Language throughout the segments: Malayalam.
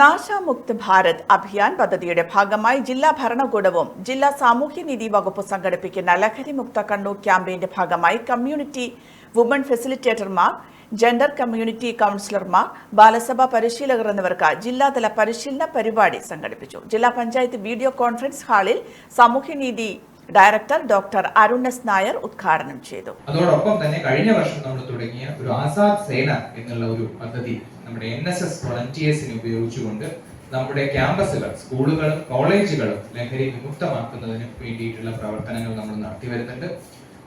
നാശാമുക്ത് ഭാരത് അഭിയാൻ പദ്ധതിയുടെ ഭാഗമായി ജില്ലാ ഭരണകൂടവും ജില്ലാ സാമൂഹ്യനീതി വകുപ്പ് സംഘടിപ്പിക്കുന്ന ലഹരിമുക്ത കണ്ണൂർ ക്യാമ്പയിന്റെ ഭാഗമായി കമ്മ്യൂണിറ്റി വുമൺ ഫെസിലിറ്റേറ്റർമാർ ജെൻഡർ കമ്മ്യൂണിറ്റി കൗൺസിലർമാർ ബാലസഭാ പരിശീലകർ എന്നിവർക്ക് ജില്ലാതല പരിശീലന പരിപാടി സംഘടിപ്പിച്ചു. ജില്ലാ പഞ്ചായത്ത് വീഡിയോ കോൺഫറൻസ് ഹാളിൽ സാമൂഹ്യനീതി director doctor Arun S Nair ഉദ്ഘാടനം ചെയ്തു. അതോടൊപ്പം തന്നെ കഴിഞ്ഞ വർഷം നമ്മൾ തുടങ്ങിയ ഒരു ആസാദ് സേന എന്നുള്ള ഒരു പദ്ധതി നമ്മുടെ എൻ എസ് എസ് വളണ്ടിയേഴ്സിനെ ഉപയോഗിച്ചുകൊണ്ട് നമ്മുടെ ക്യാമ്പസുകൾ സ്കൂളുകളും കോളേജുകളും ലഹരി വിമുക്തമാക്കുന്നതിന് വേണ്ടിയിട്ടുള്ള പ്രവർത്തനങ്ങൾ നമ്മൾ നടത്തി വരുന്നുണ്ട്.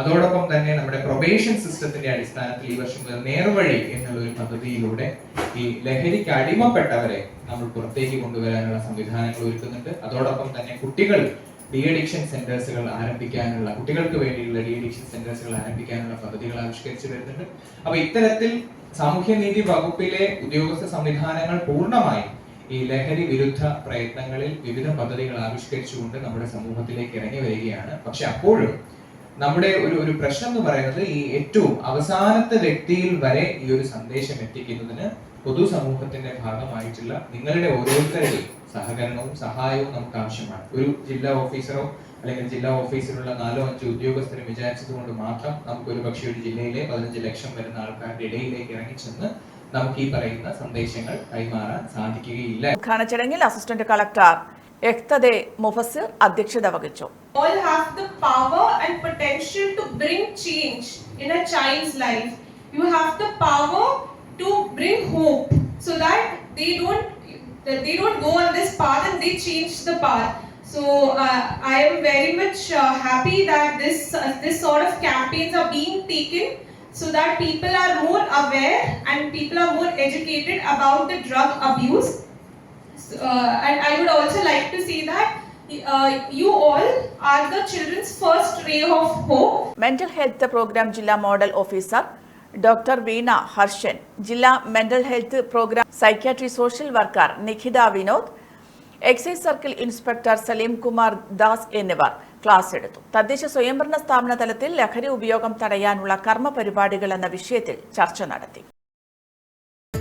അതോടൊപ്പം തന്നെ നമ്മുടെ പ്രൊബേഷൻ സിസ്റ്റത്തിന്റെ അടിസ്ഥാനത്തിൽ ഈ വർഷം മുതൽ നേർവഴി എന്നുള്ള ഒരു പദ്ധതിയിലൂടെ ഈ ലഹരിക്ക് അടിമപ്പെട്ടവരെ നമ്മൾ പുറത്തേക്ക് കൊണ്ടുവരാനുള്ള സംവിധാനങ്ങൾ ഒരുക്കുന്നുണ്ട്. അതോടൊപ്പം തന്നെ കുട്ടികൾ ഡി അഡിക്ഷൻ സെന്റേഴ്സുകൾ ആരംഭിക്കാനുള്ള കുട്ടികൾക്ക് വേണ്ടിയുള്ള ഡി അഡിക്ഷൻ സെന്റേഴ്സുകൾ ആരംഭിക്കാനുള്ള പദ്ധതികൾ ആവിഷ്കരിച്ചു വരുന്നുണ്ട്. അപ്പൊ ഇത്തരത്തിൽ സാമൂഹ്യനീതി വകുപ്പിലെ ഉദ്യോഗസ്ഥ സംവിധാനങ്ങൾ പൂർണമായും ഈ ലഹരി വിരുദ്ധ പ്രയത്നങ്ങളിൽ വിവിധ പദ്ധതികൾ ആവിഷ്കരിച്ചുകൊണ്ട് നമ്മുടെ സമൂഹത്തിലേക്ക് ഇറങ്ങി വരികയാണ്. പക്ഷെ അപ്പോഴും നമ്മുടെ ഒരു ഒരു പ്രശ്നം എന്ന് പറയുന്നത് ഈ ഏറ്റവും അവസാനത്തെ വ്യക്തിയിൽ വരെ ഈ ഒരു സന്ദേശം എത്തിക്കുന്നതിന് പൊതുസമൂഹത്തിന്റെ ഭാഗമായിട്ടുള്ള നിങ്ങളുടെ ഓരോരുത്തരുടെയും സഹകരണവും സഹായവും നമുക്ക് ആവശ്യമാണ് ഒരു ജില്ലാ ഓഫീസറോ അല്ലെങ്കിൽ ജില്ലാ ഓഫീസിലുള്ള നാലോ അഞ്ചോ ഉദ്യോഗസ്ഥരും വിചാരിച്ചത് കൊണ്ട് മാത്രം നമുക്ക് ഒരു പക്ഷേ ഒരു ജില്ലയിലെ പതിനഞ്ച് ലക്ഷം വരുന്ന ആൾക്കാരുടെ ഇടയിലേക്ക് ഇറങ്ങിച്ചെന്ന് നമുക്ക് ഈ പറയുന്ന സന്ദേശങ്ങൾ കൈമാറാൻ സാധിക്കുകയില്ല. ഉദ്ഘാടന ചടങ്ങിൽ അസിസ്റ്റന്റ് കളക്ടർ മുഫസിർ അധ്യക്ഷത വഹിച്ചു. All have the power and to bring change in a child's life. You have the power to bring hope so that they don't that they don't go on this path and they change the path. So uh, I am very much uh, happy that this uh, this sort of campaigns are being taken so that people are more aware and people are more educated about the drug abuse. So, uh, and I would also like to say that mental health program ജില്ലാ model officer doctor Veena Harshan ജില്ലാ mental health program psychiatry social worker Nikhitha Vinod excise circle inspector Saleem Kumar Das എന്നിവർ ക്ലാസ് എടുത്തു. തദ്ദേശ സ്വയംഭരണ സ്ഥാപന തലത്തിൽ ലഹരി ഉപയോഗം തടയാനുള്ള കർമ്മ പരിപാടികൾ എന്ന വിഷയത്തിൽ ചർച്ച നടത്തി.